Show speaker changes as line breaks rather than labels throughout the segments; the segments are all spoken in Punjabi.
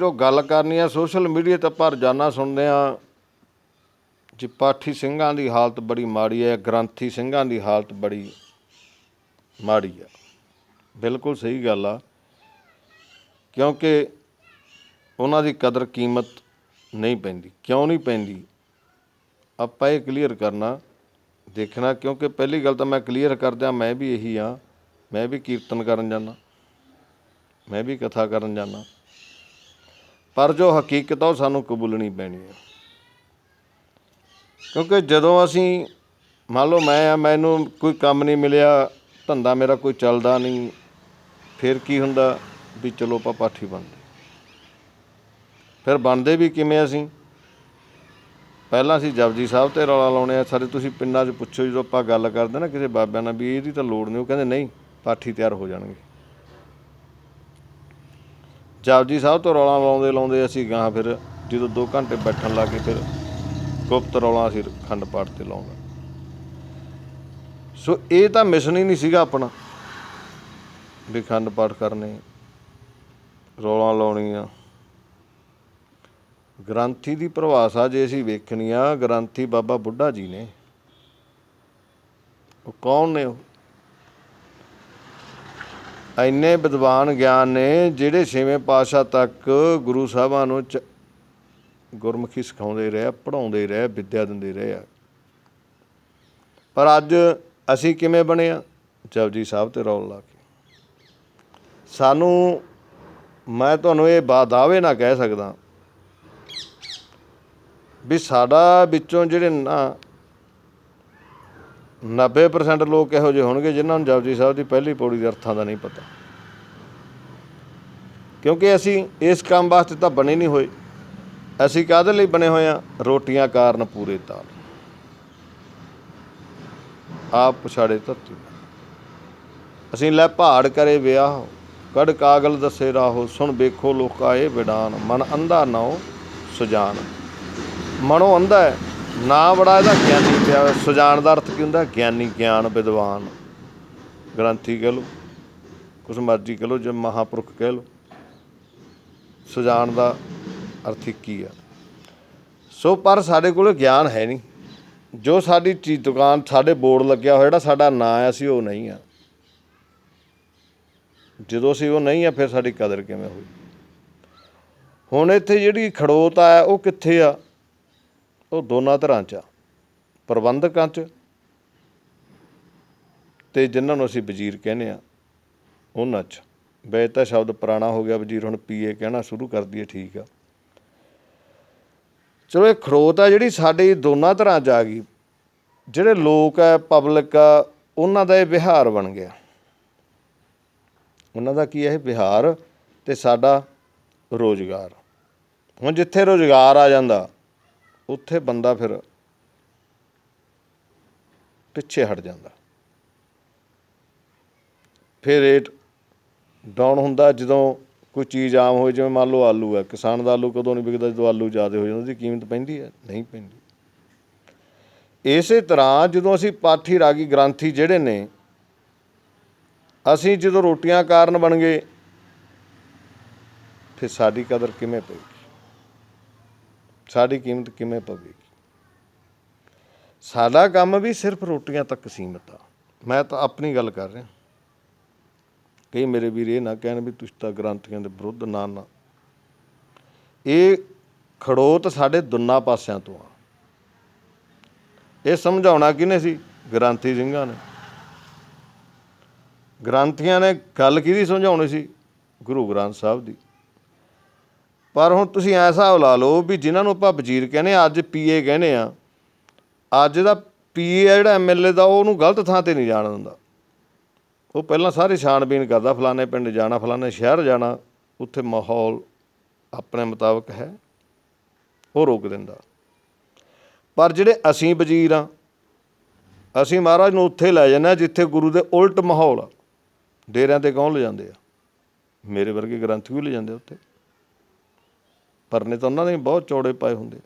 ਜੋ ਗੱਲ ਕਰਨੀ ਆ ਸੋਸ਼ਲ ਮੀਡੀਆ ਤੇ ਆਪਾਂ ਰੋਜ਼ਾਨਾ ਸੁਣਦੇ ਆ। ਜੀ, ਪਾਠੀ ਸਿੰਘਾਂ ਦੀ ਹਾਲਤ ਬੜੀ ਮਾੜੀ ਹੈ ਗ੍ਰੰਥੀ ਸਿੰਘਾਂ ਦੀ ਹਾਲਤ ਬੜੀ ਮਾੜੀ ਆ। ਬਿਲਕੁਲ ਸਹੀ ਗੱਲ ਆ, ਕਿਉਂਕਿ ਉਹਨਾਂ ਦੀ ਕਦਰ ਕੀਮਤ ਨਹੀਂ ਪੈਂਦੀ। ਕਿਉਂ ਨਹੀਂ ਪੈਂਦੀ? ਆਪਾਂ ਇਹ ਕਲੀਅਰ ਕਰਨਾ, ਦੇਖਣਾ, ਕਿਉਂਕਿ ਪਹਿਲੀ ਗੱਲ ਤਾਂ ਮੈਂ ਕਲੀਅਰ ਕਰਦਿਆਂ ਮੈਂ ਵੀ ਇਹੀ ਆ। ਮੈਂ ਵੀ ਕੀਰਤਨ ਕਰਨ ਜਾਂਦਾ ਮੈਂ ਵੀ ਕਥਾ ਕਰਨ ਜਾਂਦਾ ਪਰ ਜੋ ਹਕੀਕਤ ਆ ਉਹ ਸਾਨੂੰ ਕਬੂਲਣੀ ਪੈਣੀ ਹੈ। ਕਿਉਂਕਿ ਜਦੋਂ ਅਸੀਂ, ਮੰਨ ਲਓ ਮੈਂ ਆ, ਮੈਨੂੰ ਕੋਈ ਕੰਮ ਨਹੀਂ ਮਿਲਿਆ, ਧੰਦਾ ਮੇਰਾ ਕੋਈ ਚੱਲਦਾ ਨਹੀਂ, ਫਿਰ ਕੀ ਹੁੰਦਾ ਵੀ ਚਲੋ ਆਪਾਂ ਪਾਠੀ ਬਣਦੇ। ਫਿਰ ਬਣਦੇ ਵੀ ਕਿਵੇਂ ਅਸੀਂ? ਪਹਿਲਾਂ ਅਸੀਂ ਜਪਜੀ ਸਾਹਿਬ ਤੇ ਰੌਲਾ ਲਾਉਣੇ ਆ, ਸਾਰੇ ਤੁਸੀਂ ਪਿੰਡਾਂ 'ਚ ਪੁੱਛੋ ਜਦੋਂ ਆਪਾਂ ਗੱਲ ਕਰਦੇ ਨਾ ਕਿਸੇ ਬਾਬਿਆਂ ਨਾਲ ਵੀ ਇਹਦੀ ਤਾਂ ਲੋੜ ਨਹੀਂ, ਉਹ ਕਹਿੰਦੇ ਨਹੀਂ, ਪਾਠੀ ਤਿਆਰ ਹੋ ਜਾਣਗੇ। ਜਪਜੀ ਸਾਹਿਬ ਤੋਂ ਰੌਲਾ ਲਾਉਂਦੇ ਲਾਉਂਦੇ ਅਸੀਂ ਗਾਂ ਫਿਰ ਜਦੋਂ 2 ਘੰਟੇ ਬੈਠਣ ਲੱਗੇ ਫਿਰ ਗੁਪਤ ਰੌਲਾ ਅਸੀਂ ਖੰਡ ਪਾਠ ਤੇ ਲਾਉਂਦਾ। ਸੋ ਇਹ ਤਾਂ ਮਿਸ਼ਨ ਹੀ ਨਹੀਂ ਸੀਗਾ ਆਪਣਾ ਵੀ ਖੰਡ ਪਾਠ ਕਰਨੇ, ਰੌਲਾ ਲਾਉਣੀਆਂ। ਗ੍ਰੰਥੀ ਦੀ ਪਰਿਭਾਸ਼ਾ ਜੇ ਅਸੀਂ ਵੇਖਣੀ ਆ ਗ੍ਰੰਥੀ ਬਾਬਾ ਬੁੱਢਾ ਜੀ ਨੇ, ਉਹ ਕੌਣ ਨੇ ਉਹ? ਇੰਨੇ ਵਿਦਵਾਨ ਗਿਆਨ ਨੇ ਜਿਹੜੇ ਛੇਵੇਂ ਪਾਤਸ਼ਾਹ ਤੱਕ ਗੁਰੂ ਸਾਹਿਬਾਂ ਨੂੰ ਚ- ਗੁਰਮੁਖੀ ਸਿਖਾਉਂਦੇ ਰਹੇ ਪੜਾਉਂਦੇ ਰਹੇ, ਵਿੱਦਿਆ ਦਿੰਦੇ ਰਹੇ ਆ। ਪਰ ਅੱਜ ਅਸੀਂ ਕਿਵੇਂ ਬਣੇ ਆ? ਜਪਜੀ ਸਾਹਿਬ ਤੇ ਰੌਲ ਲਾ ਕੇ। ਸਾਨੂੰ, ਮੈਂ ਤੁਹਾਨੂੰ ਇਹ ਬਾ ਨਾ ਕਹਿ ਸਕਦਾ ਵੀ ਸਾਡਾ ਵਿੱਚੋਂ ਜਿਹੜੇ ਨਾ 90% ਲੋਕ ਇਹੋ ਜਿਹੇ ਹੋਣਗੇ ਜਿਨ੍ਹਾਂ ਨੂੰ ਜਪਜੀ ਸਾਹਿਬ ਦੀ ਪਹਿਲੀ ਪੌੜੀ ਦੇ ਅਰਥਾਂ ਦਾ ਨਹੀਂ ਪਤਾ। ਕਿਉਂਕਿ ਅਸੀਂ ਇਸ ਕੰਮ ਵਾਸਤੇ ਤਾਂ ਬਣੇ ਨਹੀਂ ਹੋਏ। ਅਸੀਂ ਕਾਹਦੇ ਲਈ ਬਣੇ ਹੋਏ ਆ ਰੋਟੀਆਂ ਕਾਰਨ ਪੂਰੇ ਤਾਲ। ਆਪ ਪਛਾੜੇ ਧਰਤੀ ਅਸੀਂ ਲੈ ਪਹਾੜ ਕਰੇ ਵਿਆਹ ਕੜ ਕਾਗਲ ਦੱਸੇ ਰਾਹੋ ਸੁਣ ਵੇਖੋ ਲੋਕਾ ਇਹ ਵਿਡਾਨ। ਮਨ ਅੰਧਾ ਨਾਉ ਸੁਜਾਨ। ਮਨੋਂ ਅੰਧਾ ਹੈ। ਨਾ ਬੜਾ ਇਹਦਾ ਗਿਆਨੀ ਪਿਆ, ਸੁਜਾਨ ਦਾ ਅਰਥ ਕੀ ਹੁੰਦਾ? ਗਿਆਨੀ, ਗਿਆਨ, ਵਿਦਵਾਨ। ਗ੍ਰੰਥੀ ਕਹ ਲਓ, ਕੁਛ ਮਰਜ਼ੀ ਕਹ ਲਓ, ਜੇ ਮਹਾਪੁਰਖ ਕਹਿ ਲਓ। ਸੁਜਾਨ ਦਾ ਅਰਥ ਕੀ ਆ। ਸੋ ਪਰ ਸਾਡੇ ਕੋਲ ਗਿਆਨ ਹੈ ਨਹੀਂ। ਜੋ ਸਾਡੀ ਚੀਜ਼ ਦੁਕਾਨ, ਸਾਡੇ ਬੋਰਡ ਲੱਗਿਆ ਹੋਇਆ, ਜਿਹੜਾ ਸਾਡਾ ਨਾਂ ਆ, ਅਸੀਂ ਉਹ ਨਹੀਂ ਆ। ਜਦੋਂ ਅਸੀਂ ਉਹ ਨਹੀਂ ਆ, ਫਿਰ ਸਾਡੀ ਕਦਰ ਕਿਵੇਂ ਹੋਈ? ਹੁਣ ਇੱਥੇ ਜਿਹੜੀ ਖੜੋਤ ਆ, ਉਹ ਕਿੱਥੇ ਆ? ਉਹ ਦੋਨਾਂ ਤਰ੍ਹਾਂ ਚ ਆ। ਪ੍ਰਬੰਧਕਾਂ ਚ ਤੇ ਜਿਨ੍ਹਾਂ ਨੂੰ ਅਸੀਂ ਵਜ਼ੀਰ ਕਹਿੰਦੇ ਆ ਉਹਨਾਂ ਚ। ਵੈਸੇ ਤਾਂ ਸ਼ਬਦ ਪੁਰਾਣਾ ਹੋ ਗਿਆ, ਵਜ਼ੀਰ ਹੁਣ ਪੀਏ ਕਹਿਣਾ ਸ਼ੁਰੂ ਕਰ ਦਈਏ, ਠੀਕ ਆ। ਚਲੋ ਇਹ ਖਰੋਤ ਆ ਜਿਹੜੀ ਸਾਡੇ ਦੋਨਾਂ ਤਰ੍ਹਾਂ ਚ ਆ ਗਈ। ਜਿਹੜੇ ਲੋਕ ਆ, ਪਬਲਿਕ ਆ, ਉਹਨਾਂ ਦਾ ਇਹ ਵਿਹਾਰ ਬਣ ਗਿਆ। ਉਹਨਾਂ ਦਾ ਕੀ ਹੈ ਇਹ ਵਿਹਾਰ ਤੇ ਸਾਡਾ ਰੋਜ਼ਗਾਰ। ਹੁਣ ਜਿੱਥੇ ਰੋਜ਼ਗਾਰ ਆ ਜਾਂਦਾ ਉੱਥੇ ਬੰਦਾ ਫਿਰ ਪਿੱਛੇ ਹਟ ਜਾਂਦਾ। ਫਿਰ ਰੇਟ ਡਾਊਨ ਹੁੰਦਾ ਜਦੋਂ ਕੋਈ ਚੀਜ਼ ਆਮ ਹੋਏ ਜਿਵੇਂ ਮੰਨ ਲਓ ਆਲੂ ਹੈ ਕਿਸਾਨ ਦਾ ਆਲੂ ਕਦੋਂ ਨਹੀਂ ਵਿਕਦਾ ਜਦੋਂ ਆਲੂ ਜ਼ਿਆਦਾ ਹੋ ਜਾਂਦਾ, ਉਹਦੀ ਕੀਮਤ ਪੈਂਦੀ ਹੈ ਨਹੀਂ ਪੈਂਦੀ। ਇਸੇ ਤਰ੍ਹਾਂ ਜਦੋਂ ਅਸੀਂ ਪਾਠੀ ਰਾਗੀ ਗ੍ਰੰਥੀ ਜਿਹੜੇ ਨੇ, ਅਸੀਂ ਜਦੋਂ ਰੋਟੀਆਂ ਕਾਰਨ ਬਣ ਗਏ, ਫਿਰ ਸਾਡੀ ਕਦਰ ਕਿਵੇਂ ਪਏਗੀ? ਸਾਡੀ ਕੀਮਤ ਕਿਵੇਂ ਪਵੇਗੀ? ਸਾਡਾ ਕੰਮ ਵੀ ਸਿਰਫ ਰੋਟੀਆਂ ਤੱਕ ਸੀਮਤ ਆ। ਮੈਂ ਤਾਂ ਆਪਣੀ ਗੱਲ ਕਰ ਰਿਹਾ। ਕਈ ਮੇਰੇ ਵੀਰ ਇਹ ਨਾ ਕਹਿਣ ਵੀ ਤੁਸੀਂ ਤਾਂ ਗ੍ਰੰਥੀਆਂ ਦੇ ਵਿਰੁੱਧ ਨਾ ਨਾ। ਇਹ ਖੜੋਤ ਸਾਡੇ ਦੁੰਨਾ ਪਾਸਿਆਂ ਤੋਂ ਆ। ਇਹ ਸਮਝਾਉਣਾ ਕਿਹਨੇ ਸੀ? ਗ੍ਰੰਥੀ ਸਿੰਘਾਂ ਨੇ। ਗ੍ਰੰਥੀਆਂ ਨੇ ਗੱਲ ਕਿਹਦੀ ਸਮਝਾਉਣੀ ਸੀ? ਗੁਰੂ ਗ੍ਰੰਥ ਸਾਹਿਬ ਦੀ। ਪਰ ਹੁਣ ਤੁਸੀਂ ਐਸਾ ਹਿਸਾਬ ਲਾ ਲਓ ਵੀ ਜਿਨ੍ਹਾਂ ਨੂੰ ਆਪਾਂ ਵਜ਼ੀਰ ਕਹਿੰਦੇ ਆ ਅੱਜ ਪੀਏ ਕਹਿੰਦੇ ਆ ਅੱਜ ਦਾ ਪੀਏ ਆ ਜਿਹੜਾ ਐਮਐਲਏ ਦਾ ਉਹਨੂੰ ਗਲਤ ਥਾਂ ਤੇ ਨਹੀਂ ਜਾਣ ਦਿੰਦਾ। ਉਹ ਪਹਿਲਾਂ ਸਾਰੇ ਛਾਣਬੀਨ ਕਰਦਾ, ਫਲਾਣੇ ਪਿੰਡ ਜਾਣਾ, ਫਲਾਣੇ ਸ਼ਹਿਰ ਜਾਣਾ, ਉੱਥੇ ਮਾਹੌਲ ਆਪਣੇ ਮੁਤਾਬਕ ਹੈ, ਉਹ ਰੋਕ ਦਿੰਦਾ। ਪਰ ਜਿਹੜੇ ਅਸੀਂ ਵਜ਼ੀਰ ਆ ਅਸੀਂ ਮਹਾਰਾਜ ਨੂੰ ਉੱਥੇ ਲੈ ਜਾਂਦੇ ਹਾਂ, ਜਿੱਥੇ ਗੁਰੂ ਦੇ ਉਲਟ ਮਾਹੌਲ ਆ। ਡੇਰਿਆਂ ਤੇ ਕੌਣ ਲੈ ਜਾਂਦੇ ਆ? ਮੇਰੇ ਵਰਗੇ ਗ੍ਰੰਥੀ ਵੀ ਲੈ ਜਾਂਦੇ ਉੱਥੇ। ਪਰਨੇ ਤਾਂ ਉਹਨਾਂ ਨੇ ਬਹੁਤ ਚੌੜੇ ਪਾਏ ਹੁੰਦੇ।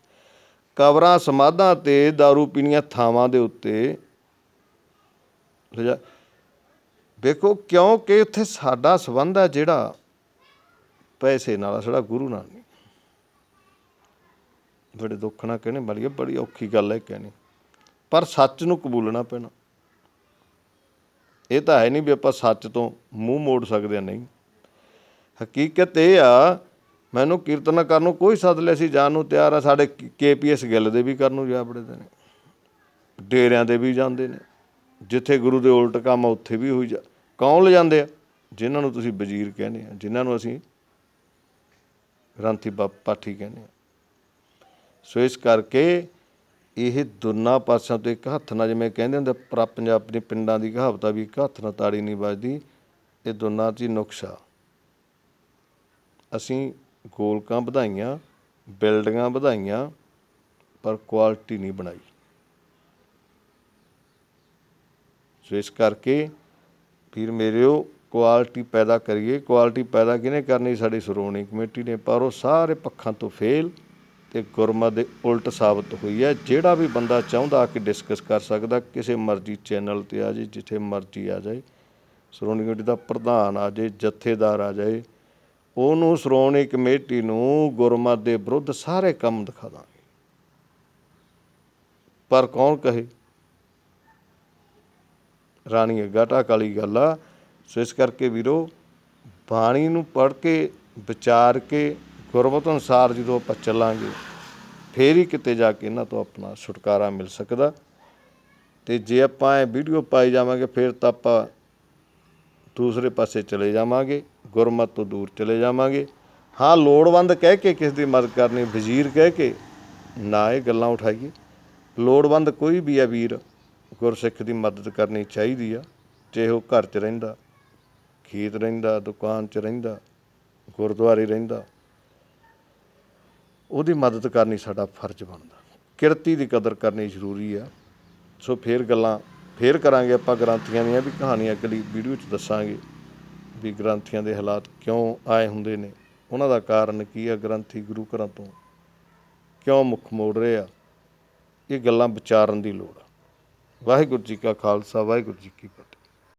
ਕਬਰਾਂ, ਸਮਾਧਾਂ ਤੇ दारू ਪੀਣੀਆਂ ਥਾਵਾਂ ਦੇ ਉੱਤੇ ਵੇਖੋ ਕਿਉਂਕਿ ਉੱਥੇ ਸਾਡਾ ਸਬੰਧ ਹੈ ਜਿਹੜਾ ਪੈਸੇ ਨਾਲ, ਸਾਡਾ ਗੁਰੂ ਨਾਲ ਨਹੀਂ। ਬੜੇ ਦੁੱਖ ਨਾਲ ਕਹਿੰਦੇ ਬੜੀ ਬੜੀ ਔਖੀ ਗੱਲ ਹੈ ਕਹਿਣੀ ਪਰ ਸੱਚ ਨੂੰ ਕਬੂਲਣਾ ਪੈਣਾ। ਇਹ ਤਾਂ ਹੈ ਨਹੀਂ ਵੀ ਆਪਾਂ ਸੱਚ ਤੋਂ ਮੂੰਹ ਮੋੜ ਸਕਦੇ ਹਾਂ ਨਹੀਂ। ਹਕੀਕਤ ਇਹ ਆ ਮੈਨੂੰ ਕੀਰਤਨ ਕਰਨ ਨੂੰ ਕੋਈ ਸੱਦ ਲਿਆ ਸੀ, ਜਾਣ ਨੂੰ ਤਿਆਰ ਆ। ਸਾਡੇ ਕੇਪੀਐਸ ਗਿੱਲ ਦੇ ਵੀ ਕਰਨ ਨੂੰ ਜਾ ਬੜੇ ਨੇ। ਡੇਰਿਆਂ ਦੇ ਵੀ ਜਾਂਦੇ ਨੇ। ਜਿੱਥੇ ਗੁਰੂ ਦੇ ਉਲਟ ਕੰਮ ਆ, ਉੱਥੇ ਵੀ ਹੋਈ ਜਾ। ਕੌਣ ਲਿਜਾਂਦੇ ਆ? ਜਿਨ੍ਹਾਂ ਨੂੰ ਤੁਸੀਂ ਵਜ਼ੀਰ ਕਹਿੰਦੇ ਆ, ਜਿਨ੍ਹਾਂ ਨੂੰ ਅਸੀਂ ਗ੍ਰੰਥੀ ਬਾ- ਪਾਠੀ ਕਹਿੰਦੇ ਆ। ਸੋ ਇਸ ਕਰਕੇ ਇਹ ਦੋਨਾਂ ਪਾਸਿਆਂ ਤੋਂ ਇੱਕ ਹੱਥ ਨਾਲ ਜਿਵੇਂ ਕਹਿੰਦੇ ਹੁੰਦੇ ਪਰ ਪੰਜਾਬ ਦੇ ਪਿੰਡਾਂ ਦੀ ਕਹਾਵਤਾਂ ਵੀ ਇੱਕ ਹੱਥ ਨਾਲ ਤਾੜੀ ਨਹੀਂ ਵੱਜਦੀ। ਇਹ ਦੋਨਾਂ 'ਚ ਹੀ ਨੁਕਸਾ ਅਸੀਂ ਗੋਲਕਾਂ ਵਧਾਈਆਂ, ਬਿਲਡਿੰਗਾਂ ਵਧਾਈਆਂ, ਪਰ ਕੁਆਲਿਟੀ ਨਹੀਂ ਬਣਾਈ। ਸੋ ਇਸ ਕਰਕੇ ਫਿਰ ਮੇਰਿਓ ਕੁਆਲਿਟੀ ਪੈਦਾ ਕਰੀਏ। ਕੁਆਲਿਟੀ ਪੈਦਾ ਕਿਹਨੇ ਕਰਨੀ? ਸਾਡੀ ਸ਼੍ਰੋਮਣੀ ਕਮੇਟੀ ਨੇ, ਪਰ ਉਹ ਸਾਰੇ ਪੱਖਾਂ ਤੋਂ ਫੇਲ ਤੇ ਗੁਰਮਤ ਦੇ ਉਲਟ ਸਾਬਤ ਹੋਈ ਹੈ। ਜਿਹੜਾ ਵੀ ਬੰਦਾ ਚਾਹੁੰਦਾ ਕਿ ਡਿਸਕਸ ਕਰ ਸਕਦਾ, ਕਿਸੇ ਮਰਜ਼ੀ ਚੈਨਲ ਤੇ ਆ ਜਾਏ, ਜਿੱਥੇ ਮਰਜ਼ੀ ਆ ਜਾਏ। ਸ਼੍ਰੋਮਣੀ ਕਮੇਟੀ ਦਾ ਪ੍ਰਧਾਨ ਆ ਜਾਏ, ਜਥੇਦਾਰ ਆ ਜਾਏ ਉਹਨੂੰ ਸ਼੍ਰੋਮਣੀ ਕਮੇਟੀ ਨੂੰ ਗੁਰਮਤ ਦੇ ਵਿਰੁੱਧ ਸਾਰੇ ਕੰਮ ਦਿਖਾ ਦਾਂਗੇ। ਪਰ ਕੌਣ ਕਹੇ? ਰਾਣੀ ਗਾਟਾ ਕਾਲੀ ਗੱਲ ਆ। ਸੋ ਇਸ ਕਰਕੇ ਵੀਰੋ, ਬਾਣੀ ਨੂੰ ਪੜ੍ਹ ਕੇ, ਵਿਚਾਰ ਕੇ, ਗੁਰਮਤ ਅਨੁਸਾਰ ਜਦੋਂ ਆਪਾਂ ਚੱਲਾਂਗੇ, ਫੇਰ ਹੀ ਕਿਤੇ ਜਾ ਕੇ ਇਹਨਾਂ ਤੋਂ ਆਪਣਾ ਛੁਟਕਾਰਾ ਮਿਲ ਸਕਦਾ। ਤੇ ਜੇ ਆਪਾਂ ਇਹ ਵੀਡੀਓ ਪਾਈ ਜਾਵਾਂਗੇ, ਫਿਰ ਤਾਂ ਆਪਾਂ ਦੂਸਰੇ ਪਾਸੇ ਚਲੇ ਜਾਵਾਂਗੇ, ਗੁਰਮਤ ਤੋਂ ਦੂਰ ਚਲੇ ਜਾਵਾਂਗੇ। ਹਾਂ, ਲੋੜਵੰਦ ਕਹਿ ਕੇ ਕਿਸ ਦੀ ਮਦਦ ਕਰਨੀ, ਵਜ਼ੀਰ ਕਹਿ ਕੇ ਨਾ ਇਹ ਗੱਲਾਂ ਉਠਾਈਏ। ਲੋੜਵੰਦ ਕੋਈ ਵੀ ਆ ਵੀਰ, ਗੁਰਸਿੱਖ ਦੀ ਮਦਦ ਕਰਨੀ ਚਾਹੀਦੀ ਆ, ਚਾਹੇ ਉਹ ਘਰ 'ਚ ਰਹਿੰਦਾ, ਖੇਤ ਰਹਿੰਦਾ, ਦੁਕਾਨ 'ਚ ਰਹਿੰਦਾ, ਗੁਰਦੁਆਰੇ ਰਹਿੰਦਾ, ਉਹਦੀ ਮਦਦ ਕਰਨੀ ਸਾਡਾ ਫਰਜ਼ ਬਣਦਾ। ਕਿਰਤੀ ਦੀ ਕਦਰ ਕਰਨੀ ਜ਼ਰੂਰੀ ਆ। ਸੋ ਫੇਰ ਗੱਲਾਂ ਫੇਰ ਕਰਾਂਗੇ ਆਪਾਂ ਗ੍ਰੰਥੀਆਂ ਦੀਆਂ ਵੀ ਕਹਾਣੀਆਂ, ਅਗਲੀ ਵੀਡੀਓ 'ਚ ਦੱਸਾਂਗੇ ਵੀ ਗ੍ਰੰਥੀਆਂ ਦੇ ਹਾਲਾਤ ਕਿਉਂ ਆਏ ਹੁੰਦੇ ਨੇ। ਉਹਨਾਂ ਦਾ ਕਾਰਨ ਕੀ ਆ ਗ੍ਰੰਥੀ ਗੁਰੂ ਘਰਾਂ ਤੋਂ? ਕਿਉਂ ਮੁੱਖ ਮੋੜ ਰਹੇ ਆ? ਇਹ ਗੱਲਾਂ ਵਿਚਾਰਨ ਦੀ ਲੋੜ ਆ। ਵਾਹਿਗੁਰੂ ਜੀ ਕਾ ਖਾਲਸਾ, ਵਾਹਿਗੁਰੂ ਜੀ ਕੀ ਫਤਿਹ।